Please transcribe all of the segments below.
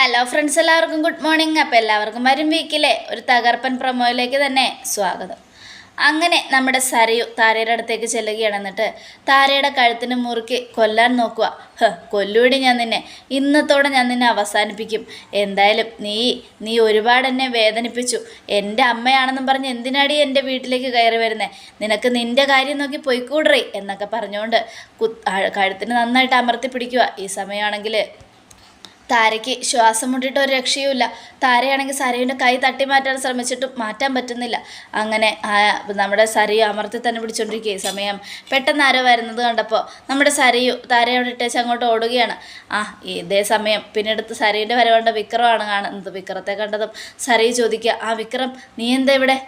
Hello friends എല്ലാവർക്കും good morning അപ്പോൾ എല്ലാവർക്കും വരും വീക്കിലെ ഒരു തകർപ്പൻ പ്രൊമോയിലേക്ക് തന്നെ സ്വാഗതം. അങ്ങനെ നമ്മുടെ സരയു താരയുടെ അടുത്തേക്ക് ചെല്ലുകയാണ്. എന്നിട്ട് താരയുടെ കഴുത്തിന് മുറുക്കി കൊല്ലാൻ നോക്കുക. കൊല്ലൂടി ഞാൻ നിന്നെ. ഇന്നത്തോടെ ഞാൻ നിന്നെ അവസാനിപ്പിക്കും. എന്തായാലും നീ നീ ഒരുപാട് എന്നെ വേദനിപ്പിച്ചു. എന്റെ അമ്മയാണെന്നും പറഞ്ഞ് എന്തിനാടി എന്റെ വീട്ടിലേക്ക് കയറി വരുന്നത് നിനക്ക് നിന്റെ കാര്യം നോക്കി പൊയ്ക്കൂടറേ എന്നൊക്കെ പറഞ്ഞുകൊണ്ട് കഴുത്തിന് നന്നായിട്ട് അമർത്തി പിടിക്കുക. ഈ സമയമാണെങ്കിൽ താരയ്ക്ക് ശ്വാസം മുട്ടിട്ട് ഒരു രക്ഷയുമില്ല. താരയാണെങ്കിൽ സരയുടെ കൈ തട്ടി മാറ്റാൻ ശ്രമിച്ചിട്ടും മാറ്റാൻ പറ്റുന്നില്ല. അങ്ങനെ നമ്മുടെ സരയു അമർത്തി തന്നെ പിടിച്ചോണ്ടിരിക്കുക സമയം. പെട്ടെന്ന് ആരോ വരുന്നത് കണ്ടപ്പോൾ നമ്മുടെ സരയു താരയോട് ഇട്ടേച്ച് അങ്ങോട്ട് ഓടുകയാണ്. ആ ഇതേ സമയം പിന്നീട് സരയുടെ വരവേണ്ട വിക്രമാണ് കാണുന്നത്. വിക്രത്തെ കണ്ടതും സരയു ചോദിക്കുക ആ വിക്രം നീ എന്താ ഇവിടെ?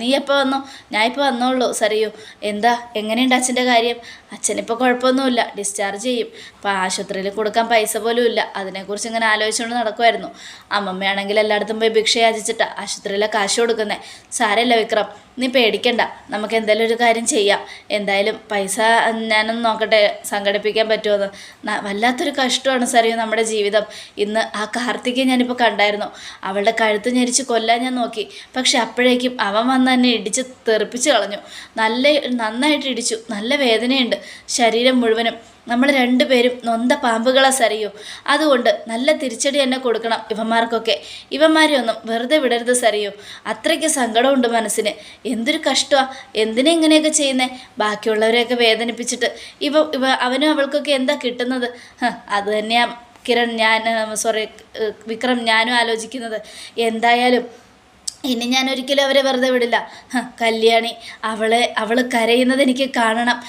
നീ എപ്പോൾ വന്നു? ഞാൻ ഇപ്പോൾ വന്നോളൂ സറിയു എന്താ എങ്ങനെയുണ്ട് അച്ഛന്റെ കാര്യം? അച്ഛനിപ്പോൾ കുഴപ്പമൊന്നുമില്ല ഡിസ്ചാർജ് ചെയ്യും. അപ്പോൾ ആശുപത്രിയിൽ കൊടുക്കാൻ പൈസ പോലും ഇല്ല. അതിനെക്കുറിച്ച് ഇങ്ങനെ ആലോചിച്ചുകൊണ്ട് നടക്കുമായിരുന്നു അമ്മമ്മയാണെങ്കിൽ എല്ലായിടത്തും പോയി ഭിക്ഷ യാചിച്ചിട്ടാണ് ആശുപത്രിയിലെ കാശ് കൊടുക്കുന്നത് സാരമല്ല വിക്രം. നീ പേടിക്കണ്ട. നമുക്ക് എന്തായാലും ഒരു കാര്യം ചെയ്യാം. എന്തായാലും പൈസ ഞാനൊന്ന് നോക്കട്ടെ. സംഘടിപ്പിക്കാൻ പറ്റുമോ ന- വല്ലാത്തൊരു കഷ്ടമാണ് സാറിയോ നമ്മുടെ ജീവിതം. ഇന്ന് ആ കാർത്തികയെ ഞാനിപ്പോൾ കണ്ടായിരുന്നു. അവളുടെ കഴുത്ത് ഞെരിച്ച് കൊല്ലാൻ ഞാൻ നോക്കി. പക്ഷെ അപ്പോഴേക്കും അവൻ വന്ന് എന്നെ ഇടിച്ച് തെറിപ്പിച്ച് കളഞ്ഞു. നല്ല നന്നായിട്ട് ഇടിച്ചു. നല്ല വേദനയുണ്ട്. ശരീരം മുഴുവനും. നമ്മൾ രണ്ടുപേരും നൊന്ത പാമ്പുകളെ സറിയോ. അതുകൊണ്ട് നല്ല തിരിച്ചടി തന്നെ കൊടുക്കണം ഇവന്മാർക്കൊക്കെ. ഇവന്മാരെ ഒന്നും വെറുതെ വിടരുത് സറിയോ. അത്രയ്ക്ക് സങ്കടമുണ്ട് മനസ്സിന്. എന്തൊരു കഷ്ടമാണ് എന്തിനെ ഇങ്ങനെയൊക്കെ ചെയ്യുന്നേ? ബാക്കിയുള്ളവരെയൊക്കെ വേദനിപ്പിച്ചിട്ട്. ഇവ ഇവ അവനും അവൾക്കൊക്കെ എന്താ കിട്ടുന്നത്? അത് തന്നെയാ കിരൺ ഞാൻ സോറി വിക്രം ഞാനും ആലോചിക്കുന്നത്. എന്തായാലും ഇനി ഞാൻ ഒരിക്കലും അവരെ വെറുതെ വിടില്ല. കല്യാണി അവളെ അവൾ കരയുന്നത് എനിക്ക് കാണണം.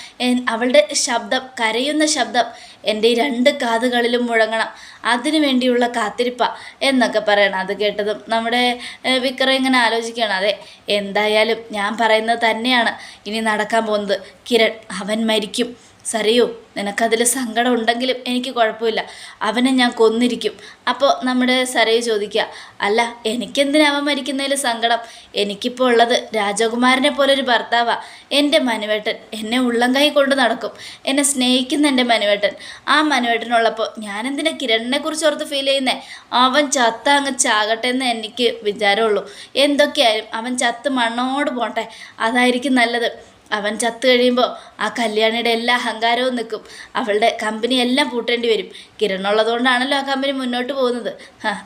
അവളുടെ ശബ്ദം കരയുന്ന ശബ്ദം എന്റെ ഈ രണ്ട് കാതുകളിലും മുഴങ്ങണം. അതിനു വേണ്ടിയുള്ള കാത്തിരിപ്പ എന്നൊക്കെ പറയണം. അത് കേട്ടതും നമ്മുടെ വിക്രം ഇങ്ങനെ ആലോചിക്കുകയാണ്. അതെ എന്തായാലും ഞാൻ പറയുന്നത് തന്നെയാണ്. ഇനി നടക്കാൻ പോകുന്നത്. കിരൺ അവൻ മരിക്കും. സറിയോ നിനക്കതിൽ സങ്കടം ഉണ്ടെങ്കിലും എനിക്ക് കുഴപ്പമില്ല. അവനെ ഞാൻ കൊന്നിരിക്കും. അപ്പോൾ നമ്മുടെ സരയു ചോദിക്കുക അല്ല എനിക്കെന്തിനാ അവൻ മരിക്കുന്നതിൽ സങ്കടം? എനിക്കിപ്പോൾ ഉള്ളത് രാജകുമാരനെ പോലൊരു ഭർത്താവാ. എന്റെ മനുവേട്ടൻ എന്നെ ഉള്ളം കൈ കൊണ്ട് നടക്കും. എന്നെ സ്നേഹിക്കുന്ന എന്റെ മനുവേട്ടൻ. ആ മനുവേട്ടനുള്ളപ്പോൾ ഞാനെന്തിനാ കിരണിനെ കുറിച്ച് ഓർത്ത് ഫീൽ ചെയ്യുന്നേ? അവൻ ചത്ത അങ്ങ് ചാകട്ടെ എന്ന് എനിക്ക് വിചാരമുള്ളൂ. എന്തൊക്കെയായാലും അവൻ ചത്ത് മണ്ണോട് പോട്ടെ. അതായിരിക്കും നല്ലത്. അവൻ ചത്തു കഴിയുമ്പോൾ ആ കല്യാണിയുടെ എല്ലാ അഹങ്കാരവും നിൽക്കും. അവളുടെ കമ്പനി എല്ലാം പൂട്ടേണ്ടി വരും. കിരണുള്ളതുകൊണ്ടാണല്ലോ ആ കമ്പനി മുന്നോട്ട് പോകുന്നത്.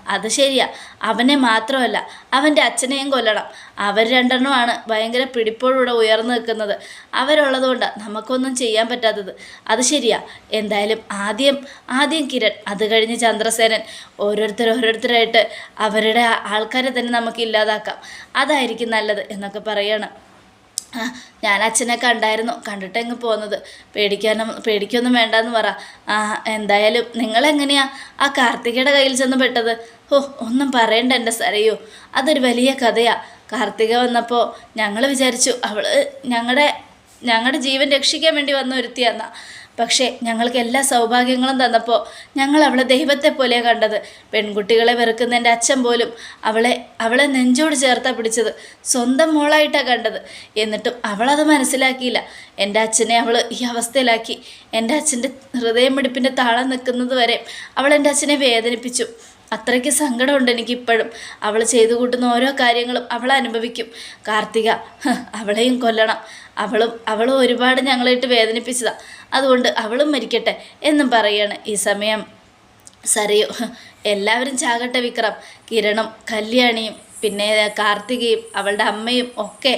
അത് ശരിയാ. അവനെ മാത്രമല്ല അവന്റെ അച്ഛനെയും കൊല്ലണം. അവർ രണ്ടെണ്ണമാണ് ഭയങ്കര പിടിപ്പോടുകൂടെ ഉയർന്നു നിൽക്കുന്നത്. അവരുള്ളതുകൊണ്ടാണ് നമുക്കൊന്നും ചെയ്യാൻ പറ്റാത്തത്. അത് ശരിയാ. എന്തായാലും ആദ്യം ആദ്യം കിരൺ അത് കഴിഞ്ഞ് ചന്ദ്രസേനൻ. ഓരോരുത്തർ ഓരോരുത്തരായിട്ട് അവരുടെ ആൾക്കാരെ തന്നെ നമുക്ക് ഇല്ലാതാക്കാം. അതായിരിക്കും നല്ലത് എന്നൊക്കെ പറയണം. ഞാൻ അച്ഛനെ കണ്ടായിരുന്നു. കണ്ടിട്ട് അങ്ങ് പോകുന്നത് പേടിക്കാനും പേടിക്കൊന്നും വേണ്ടെന്ന് പറ. ആ എന്തായാലും നിങ്ങളെങ്ങനെയാ ആ കാർത്തികയുടെ കയ്യിൽ ചെന്ന് പെട്ടത്? ഓ ഒന്നും പറയണ്ട എന്റെ സരയോ. അതൊരു വലിയ കഥയാ. കാർത്തിക വന്നപ്പോൾ ഞങ്ങൾ വിചാരിച്ചു അവൾ ഞങ്ങളുടെ ഞങ്ങളുടെ ജീവൻ രക്ഷിക്കാൻ വേണ്ടി വന്ന ഒരുത്തിയെന്നാ. പക്ഷേ ഞങ്ങൾക്ക് എല്ലാ സൗഭാഗ്യങ്ങളും തന്നപ്പോൾ ഞങ്ങൾ അവളെ ദൈവത്തെ പോലെ കണ്ടത്. പെൺകുട്ടികളെ വെറുക്കുന്ന എന്റെ അച്ഛൻ പോലും അവളെ അവളെ നെഞ്ചോട് ചേർത്താ പിടിച്ചത് സ്വന്തം മോളായിട്ടാണ് കണ്ടത്. എന്നിട്ടും അവളത് മനസ്സിലാക്കിയില്ല. എന്റെ അച്ഛനെ അവൾ ഈ അവസ്ഥയിലാക്കി. എന്റെ അച്ഛന്റെ ഹൃദയമിടിപ്പിന്റെ താളം നിൽക്കുന്നത് വരെ അവൾ എന്റെ അച്ഛനെ വേദനിപ്പിച്ചു. അത്രയ്ക്ക് സങ്കടമുണ്ട് എനിക്കിപ്പോഴും. അവൾ ചെയ്തു കൂട്ടുന്ന ഓരോ കാര്യങ്ങളും അവളെ അനുഭവിക്കും. കാർത്തിക അവളെയും കൊല്ലണം. അവളും അവളും ഒരുപാട് ഞങ്ങളായിട്ട് വേദനിപ്പിച്ചതാ. അതുകൊണ്ട് അവളും മരിക്കട്ടെ എന്നും പറയാണ് ഈ സമയം. സരയോ എല്ലാവരും ചാകട്ടെ വിക്രം. കിരണും കല്യാണിയും പിന്നെ കാർത്തികയും അവളുടെ അമ്മയും ഒക്കെ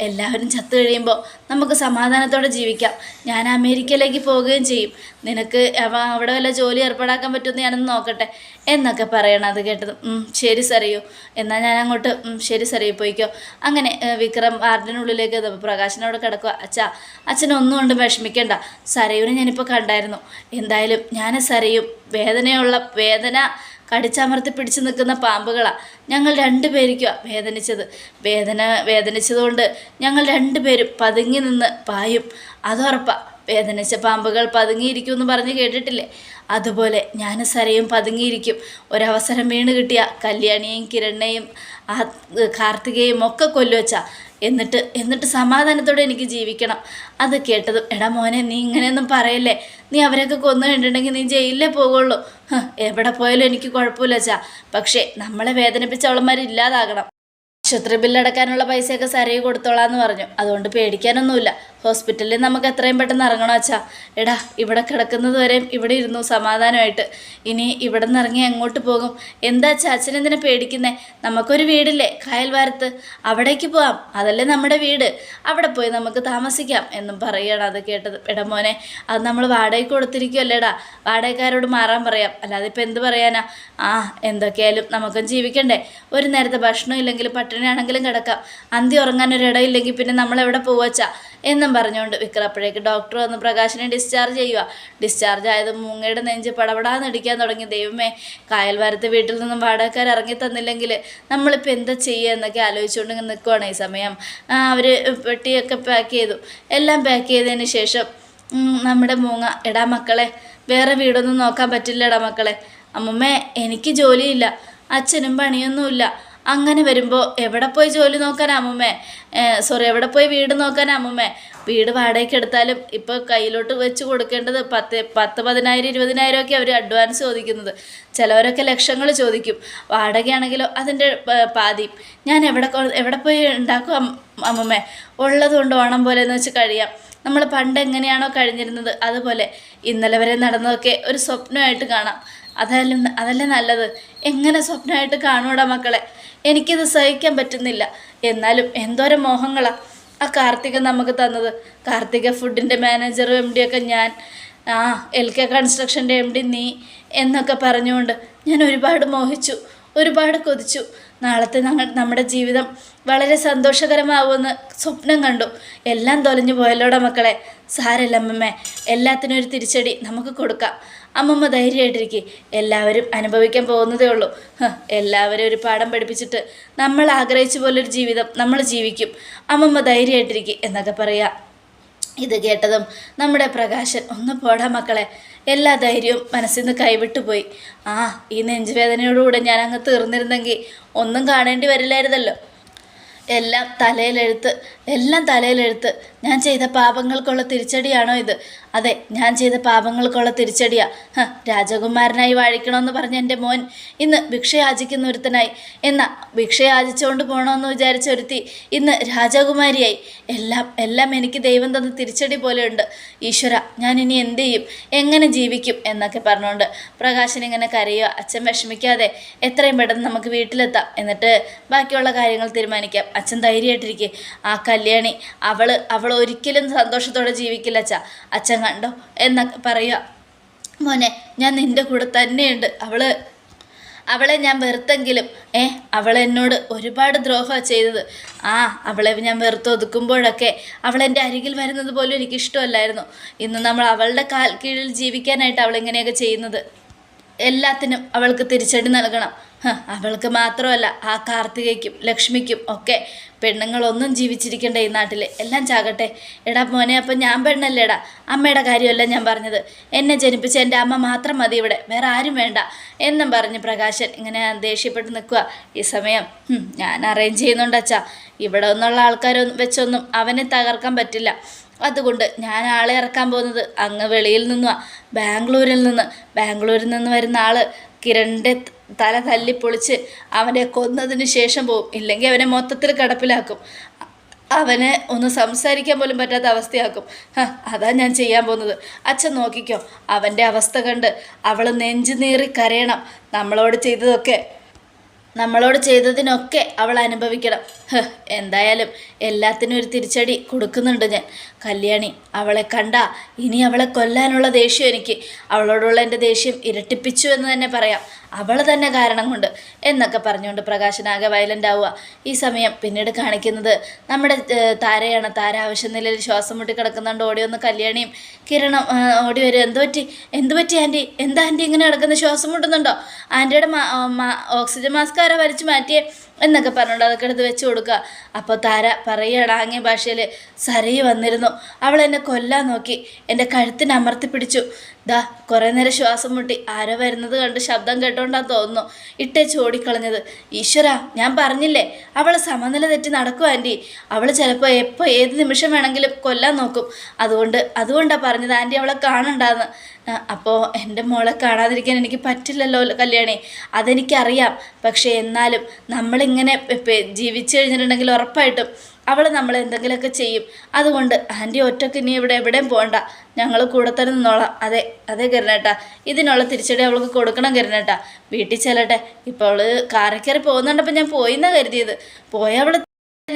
എല്ലാവരും ചത്തു കഴിയുമ്പോൾ നമുക്ക് സമാധാനത്തോടെ ജീവിക്കാം. ഞാൻ അമേരിക്കയിലേക്ക് പോവുകയും ചെയ്യും. നിനക്ക് അവ അവിടെ വല്ല ജോലി ഏർപ്പാടാക്കാൻ പറ്റുമെന്ന് ഞാനൊന്ന് നോക്കട്ടെ എന്നൊക്കെ പറയണം അത് കേട്ടത്. "ഉം, ശരി സറിയോ എന്നാൽ ഞാൻ അങ്ങോട്ട് "ഉം, ശരി സറിയോ പോയിക്കോ. അങ്ങനെ വിക്രം വാർഡിനുള്ളിലേക്ക് പ്രകാശനോട് കിടക്കുക അച്ഛാ അച്ഛനൊന്നും കൊണ്ടും വിഷമിക്കേണ്ട. സരയുവിനെ ഞാനിപ്പോൾ കണ്ടായിരുന്നു. എന്തായാലും ഞാൻ സരയും വേദനയുള്ള വേദന കടിച്ചമർത്തി പിടിച്ചു നിൽക്കുന്ന പാമ്പുകളാണ് ഞങ്ങൾ രണ്ടുപേരിക്കുക വേദനിച്ചത്. വേദന വേദനിച്ചതുകൊണ്ട് ഞങ്ങൾ രണ്ടുപേരും പതുങ്ങി നിന്ന് പായും. അതുറപ്പാണ് വേദനിച്ച പാമ്പുകൾ പതുങ്ങിയിരിക്കുമെന്ന് പറഞ്ഞ് കേട്ടിട്ടില്ലേ? അതുപോലെ ഞാൻ സരയും പതുങ്ങിയിരിക്കും. ഒരവസരം വീണ് കിട്ടിയ കല്യാണിയെയും കിരണ്ണയും ആ കാർത്തികയും ഒക്കെ കൊല്ലുവച്ച. എന്നിട്ട് എന്നിട്ട് സമാധാനത്തോടെ എനിക്ക് ജീവിക്കണം. അത് കേട്ടതും എടാ മോനെ നീ ഇങ്ങനെയൊന്നും പറയല്ലേ? നീ അവരൊക്കെ കൊന്നു കണ്ടിട്ടുണ്ടെങ്കിൽ നീ ജയിലിലേ പോകുള്ളൂ. എവിടെ പോയാലും എനിക്ക് കുഴപ്പമില്ല ചാ പക്ഷേ നമ്മളെ വേദനിപ്പിച്ച അവളന്മാർ ഇല്ലാതാകണം ആശുപത്രി ബില്ലടക്കാനുള്ള പൈസയൊക്കെ സരയി കൊടുത്തോളാന്ന് പറഞ്ഞു. അതുകൊണ്ട് പേടിക്കാനൊന്നുമില്ല. ഹോസ്പിറ്റലിൽ നമുക്ക് എത്രയും പെട്ടെന്ന് ഇറങ്ങണം അച്ഛാ. എടാ ഇവിടെ കിടക്കുന്നത് വരെയും ഇവിടെ ഇരുന്നു സമാധാനമായിട്ട്. ഇനി ഇവിടെ നിന്ന് ഇറങ്ങി എങ്ങോട്ട് പോകും? എന്താ അച്ഛാ അച്ഛനെന്തിനെ പേടിക്കുന്നേ? നമുക്കൊരു വീടില്ലേ? കായൽവാരത്ത് അവിടേക്ക് പോവാം. അതല്ലേ നമ്മുടെ വീട്. അവിടെ പോയി നമുക്ക് താമസിക്കാം എന്നും പറയുകയാണ് അത് കേട്ടത്. എടാ അത് നമ്മൾ വാടകയ്ക്ക് കൊടുത്തിരിക്കുമല്ലേടാ വാടകക്കാരോട് മാറാൻ പറയാം. അല്ലാതെ ഇപ്പം എന്ത് പറയാനാ? ആ എന്തൊക്കെയായാലും നമുക്കും ജീവിക്കണ്ടേ. ഒരു നേരത്തെ ഭക്ഷണം ഇല്ലെങ്കിൽ പട്ടിണിയാണെങ്കിലും കിടക്കാം. അന്തി ഉറങ്ങാൻ ഒരു ഇടയില്ലെങ്കിൽ പിന്നെ നമ്മൾ എവിടെ പോവച്ചാ? എന്നും പറഞ്ഞുകൊണ്ട് വിക്രം അപ്പോഴേക്ക് ഡോക്ടർ വന്ന് പ്രകാശിനെ ഡിസ്ചാർജ് ചെയ്യുക ഡിസ്ചാർജ് ആയത് മൂങ്ങയുടെ നെഞ്ച് പടപടാന്ന് തുടങ്ങി. ദൈവമേ കായൽവാരത്തെ വീട്ടിൽ നിന്നും വാടകക്കാർ ഇറങ്ങി തന്നില്ലെങ്കിൽ നമ്മളിപ്പോൾ എന്താ ചെയ്യുക എന്നൊക്കെ ആലോചിച്ചുകൊണ്ട് നിൽക്കുവാണ് ഈ സമയം. അവർ പെട്ടിയൊക്കെ പാക്ക് ചെയ്തു. എല്ലാം പാക്ക് ചെയ്തതിന് ശേഷം നമ്മുടെ മൂങ്ങ എടാ മക്കളെ വേറെ വീടൊന്നും നോക്കാൻ പറ്റില്ല എടാ മക്കളെ. അമ്മമ്മേ എനിക്ക് ജോലിയില്ല. അച്ഛനും പണിയൊന്നുമില്ല. അങ്ങനെ വരുമ്പോൾ എവിടെ പോയി ജോലി നോക്കാൻ അമ്മമ്മേ? സോറി എവിടെ പോയി വീട് നോക്കാൻ അമ്മമ്മേ? വീട് വാടകയ്ക്ക് എടുത്താലും ഇപ്പോൾ കയ്യിലോട്ട് വെച്ച് കൊടുക്കേണ്ടത് പത്ത് പത്ത് പതിനായിരം ഇരുപതിനായിരം ഒക്കെ അവർ അഡ്വാൻസ് ചോദിക്കുന്നത്. ചിലവരൊക്കെ ലക്ഷങ്ങൾ ചോദിക്കും. വാടകയാണെങ്കിലോ അതിന്റെ പാതി. ഞാൻ എവിടെ എവിടെ പോയി ഉണ്ടാക്കും അമ്മമ്മേ? ഉള്ളതുകൊണ്ട് ഓണം പോലെ എന്ന് വെച്ച് കഴിയാം. നമ്മൾ പണ്ട് എങ്ങനെയാണോ കഴിഞ്ഞിരുന്നത്. അതുപോലെ ഇന്നലെ വരെ നടന്നതൊക്കെ ഒരു സ്വപ്നമായിട്ട് കാണാം. അതല്ല അതല്ലേ നല്ലത്? എങ്ങനെ സ്വപ്നമായിട്ട് കാണൂടാ മക്കളെ? എനിക്കിത് സഹിക്കാൻ പറ്റുന്നില്ല. എന്നാലും എന്തോരം മോഹങ്ങളാണ് ആ കാർത്തിക നമുക്ക് തന്നത്. കാർത്തിക ഫുഡിന്റെ മാനേജർ എം ഒക്കെ ഞാൻ. ആ എൽ കെ കൺസ്ട്രക്ഷന്റെ എം ഡി നീ എന്നൊക്കെ പറഞ്ഞുകൊണ്ട് ഞാൻ ഒരുപാട് മോഹിച്ചു. ഒരുപാട് കൊതിച്ചു. നാളത്തെ നമ്മുടെ ജീവിതം വളരെ സന്തോഷകരമാവുമെന്ന് സ്വപ്നം കണ്ടു. എല്ലാം തൊലഞ്ഞു പോയല്ലോടെ മക്കളെ? സാരല്ല അമ്മമ്മേ. എല്ലാത്തിനും ഒരു തിരിച്ചടി നമുക്ക് കൊടുക്കാം. അമ്മമ്മ ധൈര്യമായിട്ടിരിക്കെ. എല്ലാവരും അനുഭവിക്കാൻ പോകുന്നതേ ഉള്ളൂ. എല്ലാവരും ഒരു പാഠം പഠിപ്പിച്ചിട്ട് നമ്മൾ ആഗ്രഹിച്ച പോലൊരു ജീവിതം നമ്മൾ ജീവിക്കും. അമ്മമ്മ ധൈര്യമായിട്ടിരിക്കെ എന്നൊക്കെ പറയാം. ഇത് കേട്ടതും നമ്മുടെ പ്രകാശൻ ഒന്ന് പോടാ മക്കളെ. എല്ലാ ധൈര്യവും മനസ്സിൽ നിന്ന് കൈവിട്ടു പോയി. ആ ഈ നെഞ്ചുവേദനയോടുകൂടെ ഞാൻ അങ്ങ് തീർന്നിരുന്നെങ്കിൽ ഒന്നും കാണേണ്ടി വരില്ലായിരുന്നല്ലോ. എല്ലാം തലയിലെഴുത്ത് എല്ലാം തലയിലെടുത്ത് ഞാൻ ചെയ്ത പാപങ്ങൾക്കുള്ള തിരിച്ചടിയാണോ ഇത്? അതെ ഞാൻ ചെയ്ത പാപങ്ങൾക്കുള്ള തിരിച്ചടിയാ. രാജകുമാരനായി വാഴിക്കണമെന്ന് പറഞ്ഞ എന്റെ മോൻ ഇന്ന് ഭിക്ഷ യാചിക്കുന്ന ഒരുത്തനായി. എന്നാ ഭിക്ഷ യാചിച്ചുകൊണ്ട് പോകണമെന്ന് വിചാരിച്ച ഒരുത്തി ഇന്ന് രാജകുമാരിയായി. എല്ലാം എല്ലാം എനിക്ക് ദൈവം തന്ന തിരിച്ചടി പോലെയുണ്ട്. ഈശ്വര ഞാൻ ഇനി എന്ത് ചെയ്യും? എങ്ങനെ ജീവിക്കും? എന്നൊക്കെ പറഞ്ഞുകൊണ്ട് പ്രകാശൻ ഇങ്ങനെ കരയുക. അച്ഛൻ വിഷമിക്കാതെ എത്രയും പെട്ടെന്ന് നമുക്ക് വീട്ടിലെത്താം. എന്നിട്ട് ബാക്കിയുള്ള കാര്യങ്ങൾ തീരുമാനിക്കാം. അച്ഛൻ ധൈര്യമായിട്ടിരിക്കെ. ആ കല്യാണി. അവൾ അവൾ ഒരിക്കലും സന്തോഷത്തോടെ ജീവിക്കില്ല അച്ഛ. അച്ഛൻ കണ്ടോ? എന്നൊക്കെ പറയുക. മോനെ ഞാൻ നിന്റെ കൂടെ തന്നെയുണ്ട്. അവൾ അവളെ ഞാൻ വെറുത്തെങ്കിലും ഏ അവൾ എന്നോട് ഒരുപാട് ദ്രോഹമാണ് ചെയ്തത്. ആ അവളെ ഞാൻ വെറുത്ത് ഒതുക്കുമ്പോഴൊക്കെ അവൾ എന്റെ അരികിൽ വരുന്നത് പോലും എനിക്കിഷ്ടമല്ലായിരുന്നു. ഇന്ന് നമ്മൾ അവളുടെ കാൽ കീഴിൽ ജീവിക്കാനായിട്ട് അവളെങ്ങനെയൊക്കെ ചെയ്യുന്നത്. എല്ലാത്തിനും അവൾക്ക് തിരിച്ചടി നൽകണം. അവൾക്ക് മാത്രമല്ല ആ കാർത്തികയ്ക്കും ലക്ഷ്മിക്കും ഒക്കെ പെണ്ണുങ്ങളൊന്നും ജീവിച്ചിരിക്കേണ്ട ഈ നാട്ടിൽ എല്ലാം ചാകട്ടെ. എടാ മോനെ അപ്പം ഞാൻ പെണ്ണല്ലേടാ? അമ്മയുടെ കാര്യമല്ല ഞാൻ പറഞ്ഞത്. എന്നെ ജനിപ്പിച്ച എന്റെ അമ്മ മാത്രം മതി ഇവിടെ. വേറെ ആരും വേണ്ട. എന്നും പറഞ്ഞ് പ്രകാശൻ ഇങ്ങനെ ദേഷ്യപ്പെട്ട് നിൽക്കുക ഈ സമയം ഞാൻ അറേഞ്ച് ചെയ്യുന്നുണ്ട് അച്ഛാ. ഇവിടെ ഒന്നുള്ള ആൾക്കാരൊന്നും വെച്ചൊന്നും അവനെ തകർക്കാൻ പറ്റില്ല. അതുകൊണ്ട് ഞാൻ ആളെ ഇറക്കാൻ പോകുന്നത് അങ്ങ് വെളിയിൽ നിന്നുവാ. ബാംഗ്ലൂരിൽ നിന്ന്. ബാംഗ്ലൂരിൽ നിന്ന് വരുന്ന ആൾ കിരണിന്റെ തല തല്ലിപ്പൊളിച്ച് അവനെ കൊന്നതിന് ശേഷം പോവും. ഇല്ലെങ്കിൽ അവനെ മൊത്തത്തിൽ കടപ്പിലാക്കും. അവന് ഒന്ന് സംസാരിക്കാൻ പോലും പറ്റാത്ത അവസ്ഥയാക്കും. അതാ ഞാൻ ചെയ്യാൻ പോകുന്നത്. അച്ഛൻ നോക്കിക്കോ അവന്റെ അവസ്ഥ കണ്ട് അവൾ നെഞ്ചു നീറി കരയണം. നമ്മളോട് ചെയ്തതൊക്കെ നമ്മളോട് ചെയ്തതിനൊക്കെ അവൾ അനുഭവിക്കണം. എന്തായാലും എല്ലാത്തിനും ഒരു തിരിച്ചടി കൊടുക്കുന്നുണ്ട് ഞാൻ. കല്യാണി അവളെ കണ്ട. ഇനി അവളെ കൊല്ലാനുള്ള ദേഷ്യം എനിക്ക്. അവളോടുള്ള എന്റെ ദേഷ്യം ഇരട്ടിപ്പിച്ചു എന്ന് തന്നെ പറയാം. അവൾ തന്നെ കാരണം കൊണ്ട് എന്നൊക്കെ പറഞ്ഞുകൊണ്ട് പ്രകാശനാകെ വയലന്റ് ആവുക. ഈ സമയം പിന്നീട് കാണിക്കുന്നത് നമ്മുടെ താരയാണ്. താര ആവശ്യ നിലയിൽ ശ്വാസം മുട്ടി കിടക്കുന്നുണ്ട്. ഓടി വന്ന് കല്യാണിയും കിരണം ഓടി വരും. എന്ത് പറ്റി? എന്ത് പറ്റി ആന്റി? എന്താ ആന്റി ഇങ്ങനെ കിടക്കുന്ന ശ്വാസം മുട്ടുന്നുണ്ടോ? ആന്റിയുടെ ഓക്സിജൻ മാസ്ക് ആരാ വലിച്ചു മാറ്റിയേ എന്നൊക്കെ പറഞ്ഞുകൊണ്ട് അതൊക്കെ എടുത്ത് വെച്ച് കൊടുക്കുക. അപ്പോൾ താര പറയുകയാണ് ആംഗ്യ ഭാഷയിൽ സരയി വന്നിരുന്നു. അവൾ എന്നെ കൊല്ലാൻ നോക്കി. എന്റെ കഴുത്തിന് അമർത്തി പിടിച്ചു. ദാ കുറേ നേരം ശ്വാസം മുട്ടി. ആരോ വരുന്നത് കണ്ട് ശബ്ദം കേട്ടോണ്ടാന്ന് തോന്നുന്നു. ഇട്ടേ ചോടിക്കളഞ്ഞത്. ഈശ്വര ഞാൻ പറഞ്ഞില്ലേ? അവൾ സമനില തെറ്റി നടക്കും ആന്റി അവൾ ചിലപ്പോൾ എപ്പോൾ ഏത് നിമിഷം വേണമെങ്കിലും കൊല്ലാൻ നോക്കും. അതുകൊണ്ട് അതുകൊണ്ടാണ് പറഞ്ഞത്. ആന്റി അവളെ കാണണ്ടാന്ന്. അപ്പോൾ എന്റെ മോളെ കാണാതിരിക്കാൻ എനിക്ക് പറ്റില്ലല്ലോ കല്യാണി. അതെനിക്കറിയാം. പക്ഷേ എന്നാലും നമ്മളിങ്ങനെ ജീവിച്ചു കഴിഞ്ഞിട്ടുണ്ടെങ്കിൽ ഉറപ്പായിട്ടും അവൾ നമ്മൾ എന്തെങ്കിലുമൊക്കെ ചെയ്യും. അതുകൊണ്ട് ആന്റി ഒറ്റയ്ക്ക് ഇനി ഇവിടെ എവിടെയും പോകണ്ട ഞങ്ങൾ കൂടെ തന്നെ നിന്നോളാം. അതെ അതെ കരുണേട്ടാ. ഇതിനുള്ള തിരിച്ചടി അവൾക്ക് കൊടുക്കണം കരുണേട്ടാ. വീട്ടിൽ ചെല്ലട്ടെ. ഇപ്പോൾ അവൾ കാറിക്കറി പോകുന്നുണ്ടപ്പോൾ ഞാൻ പോയിന്നാണ് കരുതിയത്. പോയ അവൾ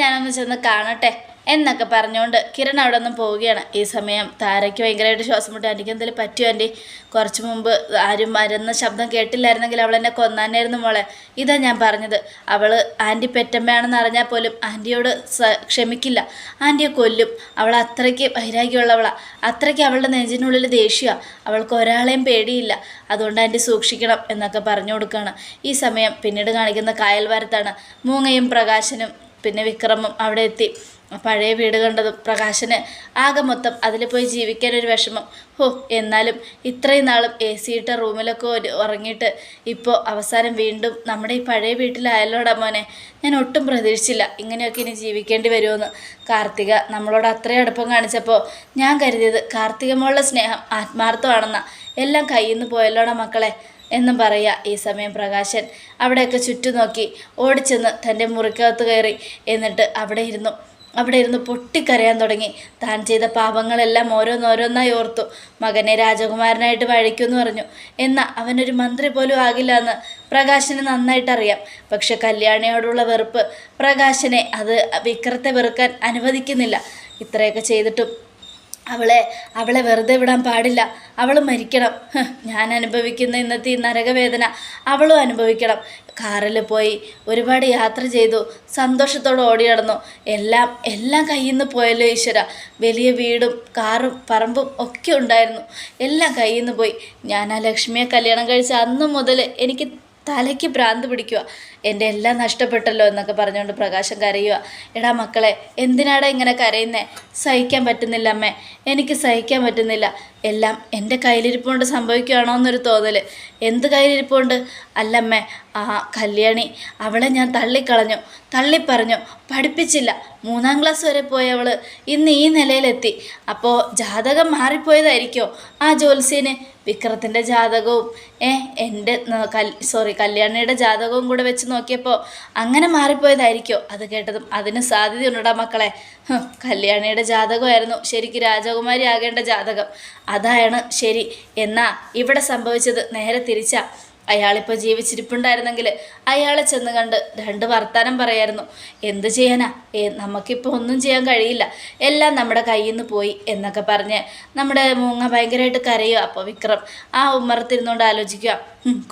ഞാനൊന്ന് ചെന്ന് കാണട്ടെ എന്നൊക്കെ പറഞ്ഞുകൊണ്ട് കിരൺ അവിടെ നിന്ന് പോവുകയാണ്. ഈ സമയം താരയ്ക്ക് ഭയങ്കരമായിട്ട് ശ്വാസം മുട്ടി. എനിക്ക് എന്തെങ്കിലും പറ്റുമോ ആന്റി? കുറച്ച് മുമ്പ് ആരും മരുന്ന ശബ്ദം കേട്ടില്ലായിരുന്നെങ്കിൽ അവൾ എന്നെ കൊന്നാനായിരുന്നു മോളെ. ഇതാ ഞാൻ പറഞ്ഞത്. അവൾ ആന്റി പെറ്റമ്മയാണെന്ന് അറിഞ്ഞാൽ പോലും ആന്റിയോട് ക്ഷമിക്കില്ല. ആന്റിയെ കൊല്ലും. അവൾ അത്രയ്ക്ക് വൈരാഗ്യമുള്ളവളാണ് അത്രയ്ക്ക് അവളുടെ നെഞ്ചിനുള്ളിൽ ദേഷ്യമാണ് അവൾക്ക് ഒരാളെയും പേടിയില്ല. അതുകൊണ്ട് ആന്റി സൂക്ഷിക്കണം എന്നൊക്കെ പറഞ്ഞു കൊടുക്കുകയാണ് ഈ സമയം പിന്നീട് കാണിക്കുന്ന കായൽവാരത്താണ് മൂങ്ങയും പ്രകാശനും പിന്നെ വിക്രമം അവിടെ എത്തി. പഴയ വീട് കണ്ടതും പ്രകാശന് ആകെ മൊത്തം അതിൽ പോയി ജീവിക്കാൻ ഒരു വിഷമം. ഹോ എന്നാലും ഇത്രയും നാളും എ സി ഇട്ട റൂമിലൊക്കെ ഉറങ്ങിയിട്ട് ഇപ്പോൾ അവസാനം വീണ്ടും നമ്മുടെ ഈ പഴയ വീട്ടിലായല്ലോടാ മോനെ? ഞാൻ ഒട്ടും പ്രതീക്ഷിച്ചില്ല ഇങ്ങനെയൊക്കെ ഇനി ജീവിക്കേണ്ടി വരുമെന്ന്. കാർത്തിക നമ്മളോട് അത്രയും അടുപ്പം കാണിച്ചപ്പോൾ ഞാൻ കരുതിയത് കാർത്തിക മോളുടെ സ്നേഹം ആത്മാർത്ഥമാണെന്ന. എല്ലാം കയ്യിൽ നിന്ന് പോയല്ലോടാ മക്കളെ? എന്നും പറയുക ഈ സമയം പ്രകാശൻ. അവിടെയൊക്കെ ചുറ്റും നോക്കി ഓടിച്ചെന്ന് തന്റെ മുറിക്കകത്ത് കയറി എന്നിട്ട് അവിടെ ഇരുന്നു. അവിടെ ഇരുന്ന് പൊട്ടിക്കരയാൻ തുടങ്ങി. താൻ ചെയ്ത പാപങ്ങളെല്ലാം ഓരോന്നോരോന്നായി ഓർത്തു. മകനെ രാജകുമാരനായിട്ട് വഴിക്കുമെന്ന് പറഞ്ഞു. എന്നാൽ അവനൊരു മന്ത്രി പോലും ആകില്ല എന്ന് പ്രകാശന് നന്നായിട്ടറിയാം. പക്ഷെ കല്യാണിയോടുള്ള വെറുപ്പ് പ്രകാശനെ അത് വിക്രത്തെ വെറുക്കാൻ അനുവദിക്കുന്നില്ല. ഇത്രയൊക്കെ ചെയ്തിട്ടും അവളെ അവളെ വെറുതെ വിടാൻ പാടില്ല. അവൾ മരിക്കണം. ഞാൻ അനുഭവിക്കുന്ന ഇന്നത്തെ ഈ നരകവേദന അവളും അനുഭവിക്കണം. കാറിൽ പോയി ഒരുപാട് യാത്ര ചെയ്തു. സന്തോഷത്തോടെ ഓടി നടന്നു. എല്ലാം എല്ലാം കയ്യിൽ നിന്ന് പോയല്ലോ ഈശ്വര. വലിയ വീടും കാറും പറമ്പും ഒക്കെ ഉണ്ടായിരുന്നു. എല്ലാം കയ്യിൽ നിന്ന് പോയി. ഞാൻ ആ ലക്ഷ്മിയെ കല്യാണം കഴിച്ച അന്ന് മുതൽ എനിക്ക് തലയ്ക്ക് ഭ്രാന്ത് പിടിക്കുക എന്റെ എല്ലാം നഷ്ടപ്പെട്ടല്ലോ എന്നൊക്കെ പറഞ്ഞുകൊണ്ട് പ്രകാശം കരയുക എടാ മക്കളെ എന്തിനാടാ ഇങ്ങനെ കരയുന്നേ? സഹിക്കാൻ പറ്റുന്നില്ല അമ്മേ. എനിക്ക് സഹിക്കാൻ പറ്റുന്നില്ല. എല്ലാം എന്റെ കയ്യിലിരിപ്പുകൊണ്ട് സംഭവിക്കുകയാണോ എന്നൊരു തോന്നൽ എന്ത് കയ്യിലിരിപ്പുണ്ട്? അല്ലമ്മേ ആ കല്യാണി അവളെ ഞാൻ തള്ളിക്കളഞ്ഞു. തള്ളിപ്പറഞ്ഞു. പഠിപ്പിച്ചില്ല. മൂന്നാം ക്ലാസ് വരെ പോയ അവൾ ഇന്ന് ഈ നിലയിലെത്തി. അപ്പോൾ ജാതകം മാറിപ്പോയതായിരിക്കോ ആ ജോത്സ്യന് വിക്രത്തിന്റെ ജാതകവും ഏ എന്റെ സോറി കല്യാണിയുടെ ജാതകവും കൂടെ വെച്ച് നോക്കിയപ്പോൾ അങ്ങനെ മാറിപ്പോയതായിരിക്കോ? അത് കേട്ടതും അതിന് സാധ്യതയുണ്ടടാ മക്കളെ? കല്യാണിയുടെ ജാതകമായിരുന്നു. ശരിക്കും രാജകുമാരി ആകേണ്ട ജാതകം. അതാണ് ശരി. എന്നാ ഇവിടെ സംഭവിച്ചത് നേരെ തിരിച്ചാ. അയാളിപ്പോൾ ജീവിച്ചിരിപ്പുണ്ടായിരുന്നെങ്കിൽ അയാളെ ചെന്ന് കണ്ട് രണ്ട് വർത്താനം പറയായിരുന്നു. എന്ത് ചെയ്യാനാ? ഏ നമുക്കിപ്പോൾ ഒന്നും ചെയ്യാൻ കഴിയില്ല. എല്ലാം നമ്മുടെ കയ്യിൽ നിന്ന് പോയി എന്നൊക്കെ പറഞ്ഞ് നമ്മുടെ മൂങ്ങ ഭയങ്കരമായിട്ട് കരയുക അപ്പോൾ വിക്രം ആ ഉമ്മറത്തിരുന്നുകൊണ്ട് ആലോചിക്കുക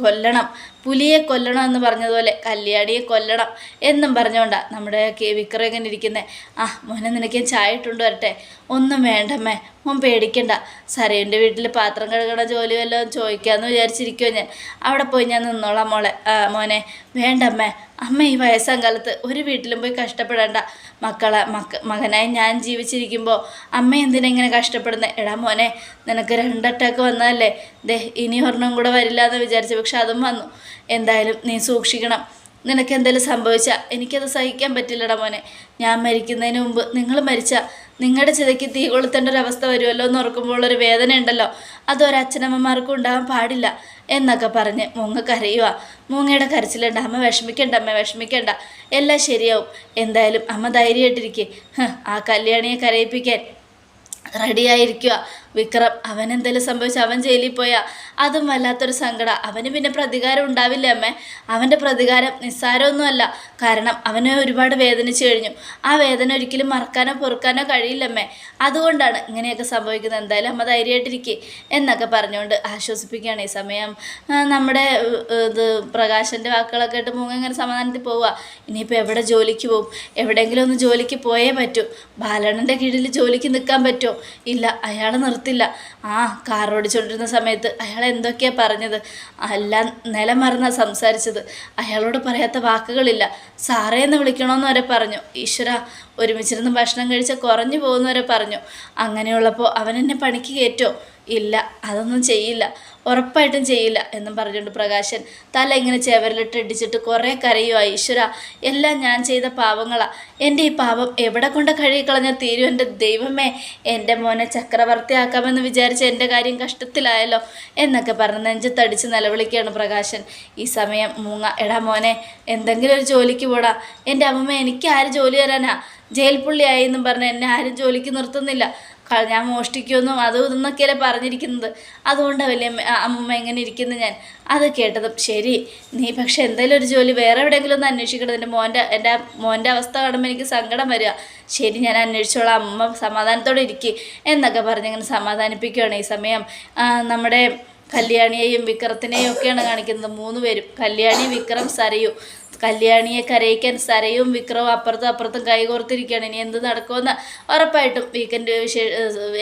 കൊല്ലണം. പുലിയെ കൊല്ലണം എന്ന് പറഞ്ഞതുപോലെ കല്യാണിയെ കൊല്ലണം എന്നും പറഞ്ഞുകൊണ്ടാണ് നമ്മുടെ കെ- വിക്രം ഇങ്ങനെ ഇരിക്കുന്നത് ആ മോനെ നിനക്ക് ചായ ഇട്ടുകൊണ്ട് വരട്ടെ? ഒന്നും വേണ്ടമ്മേ. മോൻ പേടിക്കണ്ട. സരയുന്റെ വീട്ടിൽ പാത്രം കഴുകണ ജോലി വല്ലതും ചോദിക്കാമെന്ന് വിചാരിച്ചിരിക്കുമോ ഞാൻ. അവിടെ പോയി ഞാൻ നിന്നോളാം മോളെ. മോനെ വേണ്ടമ്മേ. അമ്മ ഈ വയസ്സാം കാലത്ത് ഒരു വീട്ടിലും പോയി കഷ്ടപ്പെടേണ്ട. മക്കളെ മക്ക മകനായി ഞാൻ ജീവിച്ചിരിക്കുമ്പോൾ അമ്മ എന്തിനാ ഇങ്ങനെ കഷ്ടപ്പെടുന്നത് എടാ മോനെ നിനക്ക് രണ്ട് അറ്റാക്ക് വന്നതല്ലേ? ദേ ഇനി ഒരെണ്ണം കൂടെ വരില്ല എന്ന് വിചാരിച്ചു. പക്ഷെ അതും വന്നു. എന്തായാലും നീ സൂക്ഷിക്കണം. നിനക്ക് എന്തെങ്കിലും സംഭവിച്ചാൽ എനിക്കത് സഹിക്കാൻ പറ്റില്ലടാ മോനെ. ഞാൻ മരിക്കുന്നതിന് മുമ്പ് നിങ്ങൾ മരിച്ചാൽ നിങ്ങളുടെ ചിതയ്ക്ക് തീ കൊളുത്തേണ്ട ഒരു അവസ്ഥ വരുമല്ലോ എന്ന് ഓർക്കുമ്പോൾ ഒരു വേദന ഉണ്ടല്ലോ. അതൊരച്ഛനമ്മമാർക്കും ഉണ്ടാകാൻ പാടില്ല എന്നൊക്കെ പറഞ്ഞ് മൂങ്ങ കരയുക മൂങ്ങയുടെ കരച്ചിലുണ്ട്. അമ്മ വിഷമിക്കണ്ട അമ്മ വിഷമിക്കണ്ട. എല്ലാം ശരിയാവും. എന്തായാലും അമ്മ ധൈര്യമായിട്ടിരിക്കേ. ആ കല്യാണിയെ കരയിപ്പിക്കാൻ റെഡിയായിരിക്കുക വിക്രം അവൻ എന്തെങ്കിലും സംഭവിച്ചു അവൻ ജയിലിൽ പോയാൽ അതും വല്ലാത്തൊരു സങ്കടം. അവന് പിന്നെ പ്രതികാരം ഉണ്ടാവില്ല അമ്മേ. അവന്റെ പ്രതികാരം നിസ്സാരമൊന്നുമല്ല. കാരണം അവനെ ഒരുപാട് വേദനിച്ചു കഴിഞ്ഞു. ആ വേദന ഒരിക്കലും മറക്കാനോ പൊറുക്കാനോ കഴിയില്ലമ്മേ അതുകൊണ്ടാണ് ഇങ്ങനെയൊക്കെ സംഭവിക്കുന്നത്. എന്തായാലും അമ്മ ധൈര്യമായിട്ടിരിക്കേ എന്നൊക്കെ പറഞ്ഞുകൊണ്ട് ആശ്വസിപ്പിക്കുകയാണ് ഈ സമയം. നമ്മുടെ ഇത് പ്രകാശന്റെ വാക്കുകളൊക്കെ കേട്ട് മൂങ്ങ ഇങ്ങനെ സമാധാനത്തിൽ പോവുക. ഇനിയിപ്പോൾ എവിടെ ജോലിക്ക് പോവും? എവിടെയെങ്കിലും ഒന്ന് ജോലിക്ക് പോയേ പറ്റൂ. ബാലണ്ണന്റെ കീഴിൽ ജോലിക്ക് നിൽക്കാൻ പറ്റുമോ? ഇല്ല അയാൾ നിർത്തി ഓർത്തില്ല ആ കാർ ഓടിച്ചുകൊണ്ടിരുന്ന സമയത്ത് അയാൾ എന്തൊക്കെയാ പറഞ്ഞത്? എല്ലാം നിലമറന്ന സംസാരിച്ചത്. അയാളോട് പറയാത്ത വാക്കുകളില്ല. സാറേ എന്ന് വിളിക്കണമെന്ന് വരെ പറഞ്ഞു. ഈശ്വര ഒരുമിച്ചിരുന്ന് ഭക്ഷണം കഴിച്ച കുറഞ്ഞു പോകുന്നവരെ പറഞ്ഞു. അങ്ങനെയുള്ളപ്പോൾ അവൻ എന്നെ പണിക്ക് കയറ്റോ? ഇല്ല അതൊന്നും ചെയ്യില്ല. ഉറപ്പായിട്ടും ചെയ്യില്ല എന്നും പറഞ്ഞുകൊണ്ട് പ്രകാശൻ തല ഇങ്ങനെ ചെവരിലിട്ട് ഇടിച്ചിട്ട് കുറേ കരയുക ഈശ്വര എല്ലാം ഞാൻ ചെയ്ത പാവങ്ങളാണ് എന്റെ ഈ പാവം എവിടെ കൊണ്ട് കഴുകിക്കളഞ്ഞാൽ തീരും എന്റെ ദൈവമേ? എന്റെ മോനെ ചക്രവർത്തിയാക്കാമെന്ന് വിചാരിച്ച എന്റെ കാര്യം കഷ്ടത്തിലായല്ലോ എന്നൊക്കെ പറഞ്ഞ് നെഞ്ചത്തടിച്ച് നിലവിളിക്കുകയാണ് പ്രകാശൻ. ഈ സമയം മൂങ്ങ എടാ മോനെ എന്തെങ്കിലും ഒരു ജോലിക്ക് പോടാ. എന്റെ അമ്മമ്മ എനിക്ക് ആര് ജോലി തരാനാ? ജയിൽ പുള്ളിയായി എന്നും പറഞ്ഞ് എന്നെ ആരും ജോലിക്ക് നിർത്തുന്നില്ല. ഞാൻ മോഷ്ടിക്കുമെന്നും അതും ഇതെന്നൊക്കെയല്ലേ പറഞ്ഞിരിക്കുന്നത്. അതുകൊണ്ട് വലിയ അമ്മ എങ്ങനെ ഇരിക്കുന്നു ഞാൻ അത് കേട്ടതും ശരി. നീ പക്ഷെ എന്തെങ്കിലും ഒരു ജോലി വേറെ എവിടെയെങ്കിലും ഒന്ന് അന്വേഷിക്കണം എന്റെ മോന്റെ എന്റെ മോന്റെ അവസ്ഥ കാണുമ്പോൾ എനിക്ക് സങ്കടം വരിക. ശരി ഞാൻ അന്വേഷിച്ചോളാം. അമ്മ സമാധാനത്തോടെ ഇരിക്കുക എന്നൊക്കെ പറഞ്ഞ് ഇങ്ങനെ സമാധാനിപ്പിക്കുകയാണ് ഈ സമയം. നമ്മുടെ കല്യാണിയെയും വിക്രത്തിനെയും ഒക്കെയാണ് കാണിക്കുന്നത്. മൂന്ന് പേരും. കല്യാണി വിക്രം സരയു. കല്യാണിയെ കരയിക്കാൻ സരയും വിക്രവും അപ്പുറത്തും അപ്പുറത്തും കൈകോർത്തിരിക്കുകയാണ് ഇനി എന്ത് നടക്കുമെന്ന് ഉറപ്പായിട്ടും വീക്കെൻഡ്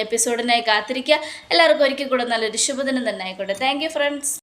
എപ്പിസോഡിനായി കാത്തിരിക്കുക. എല്ലാവർക്കും ഒരിക്കൽ കൂടെ നല്ലൊരു ശുഭദിനം തന്നെ ആയിക്കോട്ടെ. Thank friends